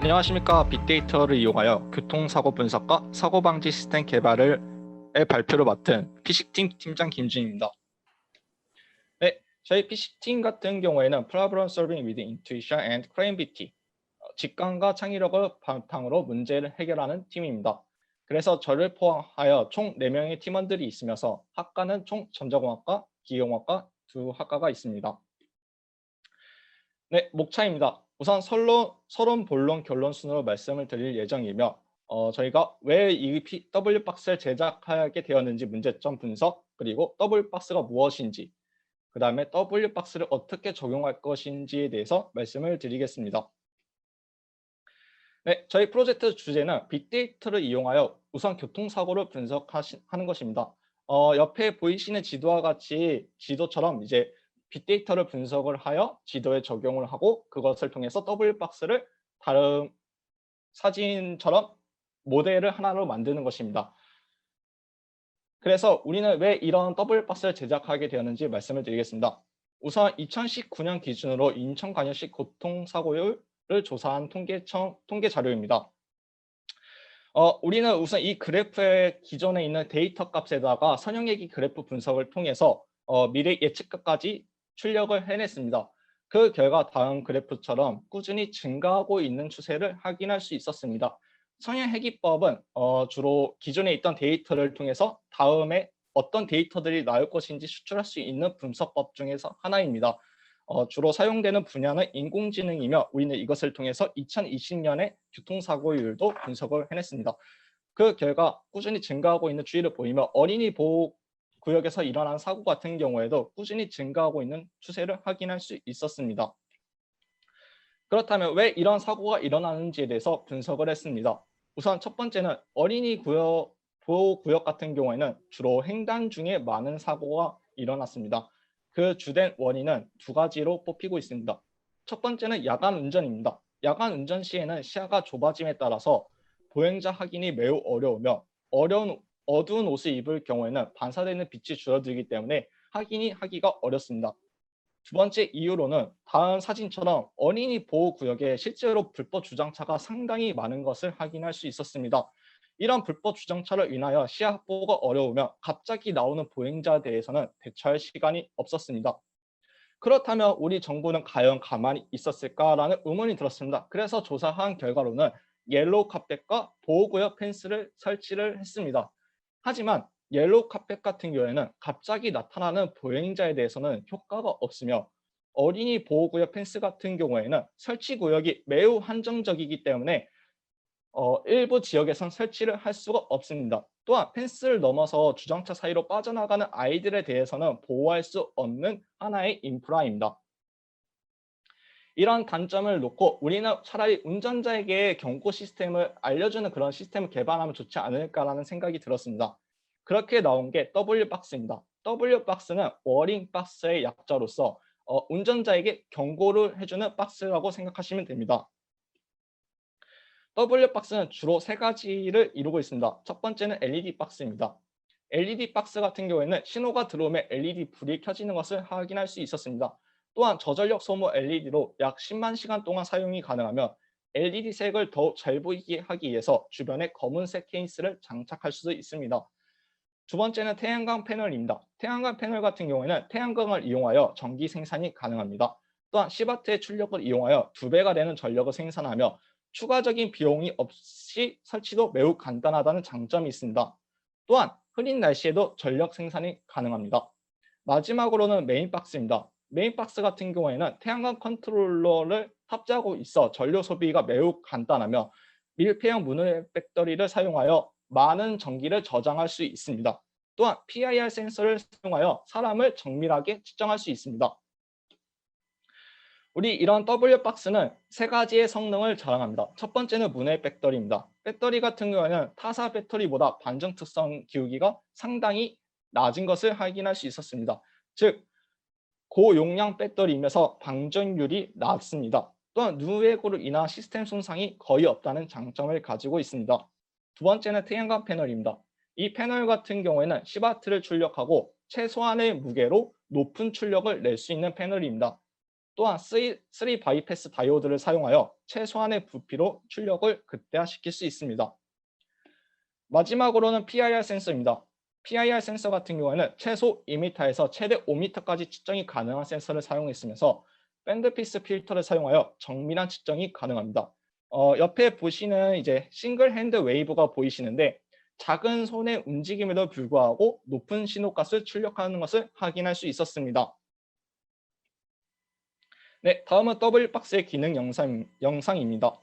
안녕하십니까 빅데이터를 이용하여 교통사고 분석과 사고방지 시스템 개발을 의 발표를 맡은 피식팀 팀장 김준입니다. 네, 저희 피식팀 같은 경우에는 Problem Solving with Intuition and Creativity 어, 직감과 창의력을 바탕으로 문제를 해결하는 팀입니다. 그래서 저를 포함하여 총 4명의 팀원들이 있으면서 학과는 총 전자공학과, 기계공학과 두 학과가 있습니다. 네, 목차입니다. 우선 서론, 서론, 본론, 결론 순으로 말씀을 드릴 예정이며 어, 저희가 왜 이 W 박스를 제작하게 되었는지 문제점 분석 그리고 W 박스가 무엇인지 그 다음에 W 박스를 어떻게 적용할 것인지에 대해서 말씀을 드리겠습니다. 네, 저희 프로젝트 주제는 빅데이터를 이용하여 우선 교통사고를 분석하는 것입니다. 어, 옆에 보이시는 지도와 같이 지도처럼 이제 빅데이터를 분석을 하여 지도에 적용을 하고 그것을 통해서 W 박스를 다른 사진처럼 모델을 하나로 만드는 것입니다. 그래서 우리는 왜 이런 더블 박스를 제작하게 되었는지 말씀을 드리겠습니다. 우선 2019년 기준으로 인천광역시 교통사고율을 조사한 통계청 통계 자료입니다. 어, 우리는 우선 이 그래프의 기존에 있는 데이터 값에다가 선형얘기 그래프 분석을 통해서 어, 미래 예측값까지 출력을 해냈습니다. 그 결과 다음 그래프처럼 꾸준히 증가하고 있는 추세를 확인할 수 있었습니다. 성형 회기법은 어, 주로 기존에 있던 데이터를 통해서 다음에 어떤 데이터들이 나올 것인지 추출할 수 있는 분석법 중에서 하나입니다. 어, 주로 사용되는 분야는 인공지능이며 우리는 이것을 통해서 2020년에 교통사고율도 분석을 해냈습니다. 그 결과 꾸준히 증가하고 있는 추이를 보이며 어린이 보호 구역에서 일어난 사고 같은 경우에도 꾸준히 증가하고 있는 추세를 확인할 수 있었습니다. 그렇다면 왜 이런 사고가 일어나는지에 대해서 분석을 했습니다. 우선 첫 번째는 어린이 구역, 보호 구역 같은 경우에는 주로 횡단 중에 많은 사고가 일어났습니다. 그 주된 원인은 두 가지로 뽑히고 있습니다. 첫 번째는 야간 운전입니다. 야간 운전 시에는 시야가 좁아짐에 따라서 보행자 확인이 매우 어려우며 어려운 어두운 옷을 입을 경우에는 반사되는 빛이 줄어들기 때문에 확인이 하기가 어렵습니다. 두 번째 이유로는 다음 사진처럼 어린이 보호 구역에 실제로 불법 주장차가 상당히 많은 것을 확인할 수 있었습니다. 이런 불법 주장차를 인하여 시야 확보가 어려우며 갑자기 나오는 보행자에 대해서는 대처할 시간이 없었습니다. 그렇다면 우리 정부는 과연 가만히 있었을까라는 의문이 들었습니다. 그래서 조사한 결과로는 옐로우 카펫과 보호구역 펜스를 설치를 했습니다. 하지만 옐로우 카펫 같은 경우에는 갑자기 나타나는 보행자에 대해서는 효과가 없으며 어린이 보호구역 펜스 같은 경우에는 설치 구역이 매우 한정적이기 때문에 어, 일부 지역에선 설치를 할 수가 없습니다. 또한 펜스를 넘어서 주정차 사이로 빠져나가는 아이들에 대해서는 보호할 수 없는 하나의 인프라입니다. 이런 단점을 놓고 우리는 차라리 운전자에게 경고 시스템을 알려주는 그런 시스템을 개발하면 좋지 않을까라는 생각이 들었습니다. 그렇게 나온 게 W박스입니다. W박스는 워링 박스의 약자로서 어, 운전자에게 경고를 해주는 박스라고 생각하시면 됩니다. W박스는 주로 세 가지를 이루고 있습니다. 첫 번째는 LED 박스입니다. LED 박스 같은 경우에는 신호가 들어오면 LED 불이 켜지는 것을 확인할 수 있었습니다. 또한 저전력 소모 LED로 약 10만 시간 동안 사용이 가능하며 LED 색을 더욱 잘 보이게 하기 위해서 주변에 검은색 케이스를 장착할 수도 있습니다. 두 번째는 태양광 패널입니다. 태양광 패널 같은 경우에는 태양광을 이용하여 전기 생산이 가능합니다. 또한 10W의 출력을 이용하여 두 배가 되는 전력을 생산하며 추가적인 비용이 없이 설치도 매우 간단하다는 장점이 있습니다. 또한 흐린 날씨에도 전력 생산이 가능합니다. 마지막으로는 메인 박스입니다. 메인 박스 같은 경우에는 태양광 컨트롤러를 탑재하고 있어 전력 소비가 매우 간단하며 밀폐형 문의 배터리를 사용하여 많은 전기를 저장할 수 있습니다. 또한 PIR 센서를 사용하여 사람을 정밀하게 측정할 수 있습니다. 우리 이런 W박스는 세 가지의 성능을 자랑합니다. 첫 번째는 문의 배터리입니다. 배터리 같은 경우에는 타사 배터리보다 반전 특성 기울기가 상당히 낮은 것을 확인할 수 있었습니다. 즉 고용량 배터리이면서 방전율이 낮습니다. 또한 누에고로 인한 시스템 손상이 거의 없다는 장점을 가지고 있습니다. 두 번째는 태양광 패널입니다. 이 패널 같은 경우에는 10W를 출력하고 최소한의 무게로 높은 출력을 낼 수 있는 패널입니다. 또한 3 바이패스 다이오드를 사용하여 최소한의 부피로 출력을 극대화시킬 수 있습니다. 마지막으로는 PIR 센서입니다. PIR 센서 같은 경우에는 최소 2m에서 최대 5m까지 측정이 가능한 센서를 사용했으면서 밴드피스 필터를 사용하여 정밀한 측정이 가능합니다. 어, 옆에 보시는 이제 싱글 핸드 웨이브가 보이시는데 작은 손의 움직임에도 불구하고 높은 신호값을 출력하는 것을 확인할 수 있었습니다. 네, 다음은 더블박스의 기능 영상, 영상입니다.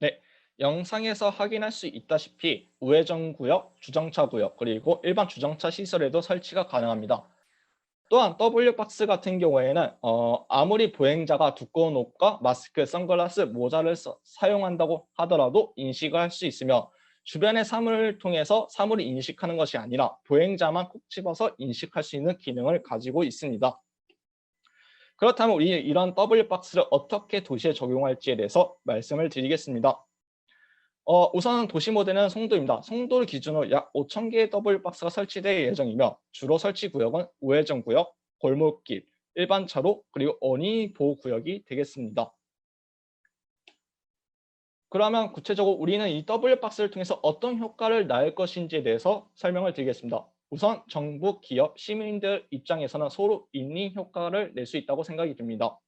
네, 영상에서 확인할 수 있다시피 우회전 구역, 주정차 구역, 그리고 일반 주정차 시설에도 설치가 가능합니다. 또한 W박스 같은 경우에는 어, 아무리 보행자가 두꺼운 옷과 마스크, 선글라스, 모자를 써, 사용한다고 하더라도 인식을 할 수 있으며 주변의 사물을 통해서 사물을 인식하는 것이 아니라 보행자만 콕 집어서 인식할 수 있는 기능을 가지고 있습니다. 그렇다면 우리 이런 W박스를 어떻게 도시에 적용할지에 대해서 말씀을 드리겠습니다. 어, 우선 도시 모델은 송도입니다. 송도를 기준으로 약 5천 개의 W박스가 설치될 예정이며 주로 설치 구역은 우회전 구역, 골목길, 일반 차로, 그리고 어린이 보호 구역이 되겠습니다. 그러면 구체적으로 우리는 이 W박스를 통해서 어떤 효과를 낳을 것인지에 대해서 설명을 드리겠습니다. 우선 정부, 기업, 시민들 입장에서는 서로 윈윈 효과를 낼 수 있다고 생각이 듭니다.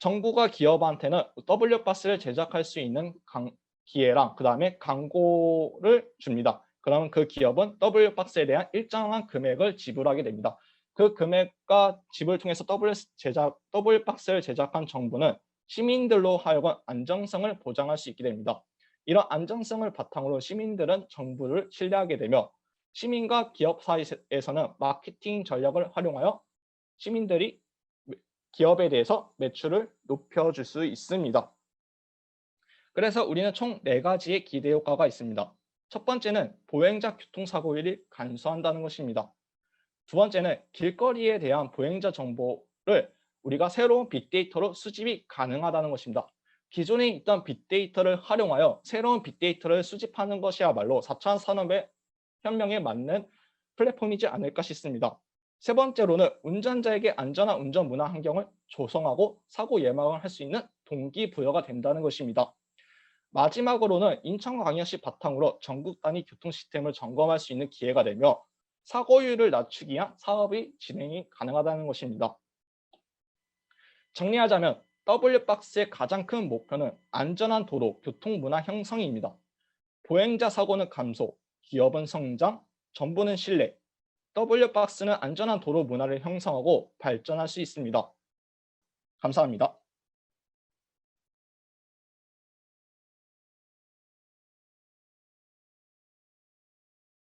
정부가 기업한테는 W박스를 제작할 수 있는 강, 기회랑 그 다음에 광고를 줍니다. 그러면 그 기업은 W박스에 대한 일정한 금액을 지불하게 됩니다. 그 금액과 지불을 통해서 W 제작, W박스를 제작한 정부는 시민들로 하여금 안정성을 보장할 수 있게 됩니다. 이런 안정성을 바탕으로 시민들은 정부를 신뢰하게 되며 시민과 기업 사이에서는 마케팅 전략을 활용하여 시민들이 기업에 대해서 매출을 높여줄 수 있습니다. 그래서 우리는 총 4가지의 기대 효과가 있습니다. 첫 번째는 보행자 교통사고율이 감소한다는 것입니다. 두 번째는 길거리에 대한 보행자 정보를 우리가 새로운 빅데이터로 수집이 가능하다는 것입니다. 기존에 있던 빅데이터를 활용하여 새로운 빅데이터를 수집하는 것이야말로 4차 산업의 혁명에 맞는 플랫폼이지 않을까 싶습니다. 세 번째로는 운전자에게 안전한 운전 문화 환경을 조성하고 사고 예방을 할 수 있는 동기부여가 된다는 것입니다. 마지막으로는 인천광역시 바탕으로 전국 단위 교통 시스템을 점검할 수 있는 기회가 되며 사고율을 낮추기 위한 사업이 진행이 가능하다는 것입니다. 정리하자면 W박스의 가장 큰 목표는 안전한 도로 교통 문화 형성입니다. 보행자 사고는 감소, 기업은 성장, 정부는 신뢰, W박스는 안전한 도로 문화를 형성하고 발전할 수 있습니다. 감사합니다.